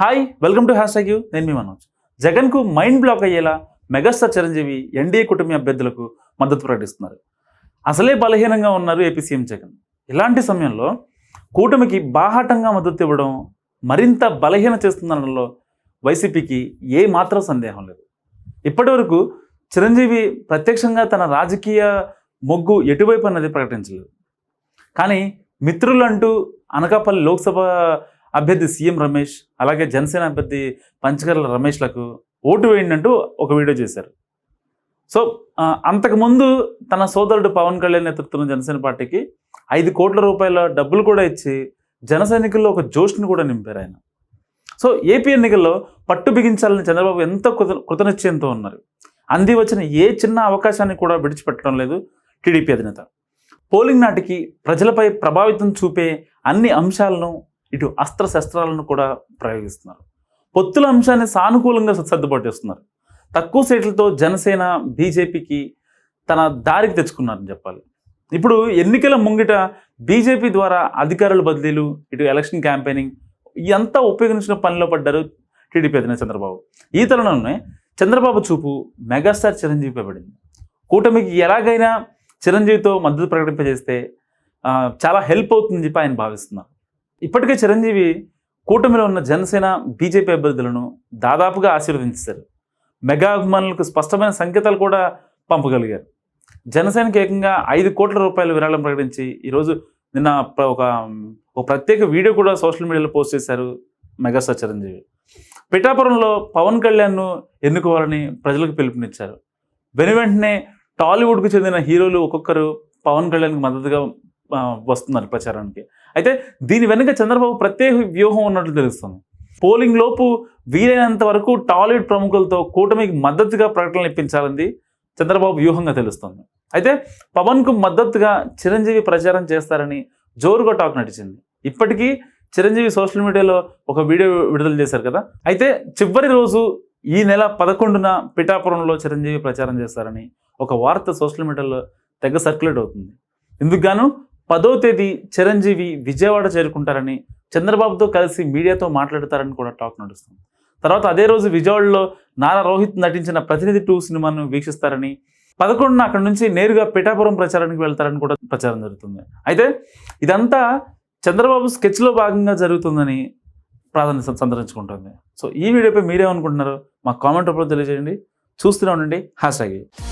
Hi welcome to hash U నేను మీ మనోజ్. జగన్కు మైండ్ బ్లాక్ అయ్యేలా మెగాస్టార్ చిరంజీవి ఎన్డీఏ కుటుంబ అభ్యర్థులకు మద్దతు ప్రకటిస్తున్నారు. అసలే బలహీనంగా ఉన్నారు ఏపీ సీఎం జగన్. ఇలాంటి సమయంలో కూటమికి బాహాటంగా మద్దతు ఇవ్వడం మరింత బలహీన చేస్తుందనడంలో వైసీపీకి ఏ మాత్రం సందేహం లేదు. ఇప్పటివరకు చిరంజీవి ప్రత్యక్షంగా తన రాజకీయ మొగ్గు ఎటువైపు అన్నది ప్రకటించలేదు. కానీ మిత్రులంటూ అనకాపల్లి లోక్సభ అభ్యర్థి సీఎం రమేష్ అలాగే జనసేన అభ్యర్థి పంచకర్ల రమేష్లకు ఓటు వేయండి అంటూ ఒక వీడియో చేశారు. సో అంతకుముందు తన సోదరుడు పవన్ కళ్యాణ్ నేతృత్వం జనసేన పార్టీకి ఐదు కోట్ల రూపాయల డబ్బులు కూడా ఇచ్చి జన సైనికుల్లో ఒక జోష్ని కూడా నింపారు ఆయన. సో ఏపీ ఎన్నికల్లో పట్టు బిగించాలని చంద్రబాబు ఎంతో కృత కృతనిశ్చయంతో ఉన్నారు. అంది వచ్చిన ఏ చిన్న అవకాశాన్ని కూడా విడిచిపెట్టడం లేదు టీడీపీ అధినేత. పోలింగ్ నాటికి ప్రజలపై ప్రభావితం చూపే అన్ని అంశాలను ఇటు అస్త్ర శస్త్రాలను కూడా ప్రయోగిస్తున్నారు. పొత్తుల అంశాన్ని సానుకూలంగా సర్దుబాటు చేస్తున్నారు. తక్కువ సీట్లతో జనసేన బీజేపీకి తన దారికి తెచ్చుకున్నారని చెప్పాలి. ఇప్పుడు ఎన్నికల ముంగిట బీజేపీ ద్వారా అధికారుల బదిలీలు ఇటు ఎలక్షన్ క్యాంపెయినింగ్ ఎంత ఉపయోగించిన పనిలో పడ్డారు టీడీపీ అధినేత చంద్రబాబు? ఈ తరుణంలోనే చంద్రబాబు చూపు మెగాస్టార్ చిరంజీవిపై పడింది. కూటమికి ఎలాగైనా చిరంజీవితో మద్దతు ప్రకటింపజేస్తే చాలా హెల్ప్ అవుతుందని చెప్పి ఆయన భావిస్తున్నారు. ఇప్పటికే చిరంజీవి కూటమిలో ఉన్న జనసేన బీజేపీ అభ్యర్థులను దాదాపుగా ఆశీర్వదించారు. మెగా అభిమానులకు స్పష్టమైన సంకేతాలు కూడా పంపగలిగారు. జనసేనకి ఏకంగా ఐదు కోట్ల రూపాయల విరాళం ప్రకటించి ఈరోజు నిన్న ఒక ఒక ప్రత్యేక వీడియో కూడా సోషల్ మీడియాలో పోస్ట్ చేశారు మెగాస్టార్ చిరంజీవి. పిఠాపురంలో పవన్ కళ్యాణ్ను ఎన్నుకోవాలని ప్రజలకు పిలుపునిచ్చారు. వెను వెంటనే టాలీవుడ్కు చెందిన హీరోలు ఒక్కొక్కరు పవన్ కళ్యాణ్కి మద్దతుగా వస్తున్నారు ప్రచారానికి. అయితే దీని వెనుక చంద్రబాబు ప్రత్యేక వ్యూహం ఉన్నట్లు తెలుస్తుంది. పోలింగ్ లోపు వీలైనంత వరకు టాలీవుడ్ ప్రముఖులతో కూటమికి మద్దతుగా ప్రకటనలు ఇప్పించాలని చంద్రబాబు వ్యూహంగా తెలుస్తుంది. అయితే పవన్కు మద్దతుగా చిరంజీవి ప్రచారం చేస్తారని జోరుగా టాక్ నడిచింది. ఇప్పటికీ చిరంజీవి సోషల్ మీడియాలో ఒక వీడియో విడుదల చేశారు కదా. అయితే చివరి రోజు ఈ నెల పదకొండున పిఠాపురంలో చిరంజీవి ప్రచారం చేస్తారని ఒక వార్త సోషల్ మీడియాలో తెగ సర్క్యులేట్ అవుతుంది. ఇందుకు గాను పదో తేదీ చిరంజీవి విజయవాడ చేరుకుంటారని చంద్రబాబుతో కలిసి మీడియాతో మాట్లాడతారని కూడా టాక్ నడుస్తుంది. తర్వాత అదే రోజు విజయవాడలో నారా రోహిత్ నటించిన ప్రతినిధి టూ సినిమాను వీక్షిస్తారని పదకొండున అక్కడ నుంచి నేరుగా పిఠాపురం ప్రచారానికి వెళ్తారని కూడా ప్రచారం జరుగుతుంది. అయితే ఇదంతా చంద్రబాబు స్కెచ్లో భాగంగా జరుగుతుందని ప్రాధాన్యత సంతరించుకుంటుంది. సో ఈ వీడియోపై మీరేమనుకుంటున్నారు మా కామెంట్ రూపంలో తెలియజేయండి. చూస్తూనే ఉండండి. Hash tag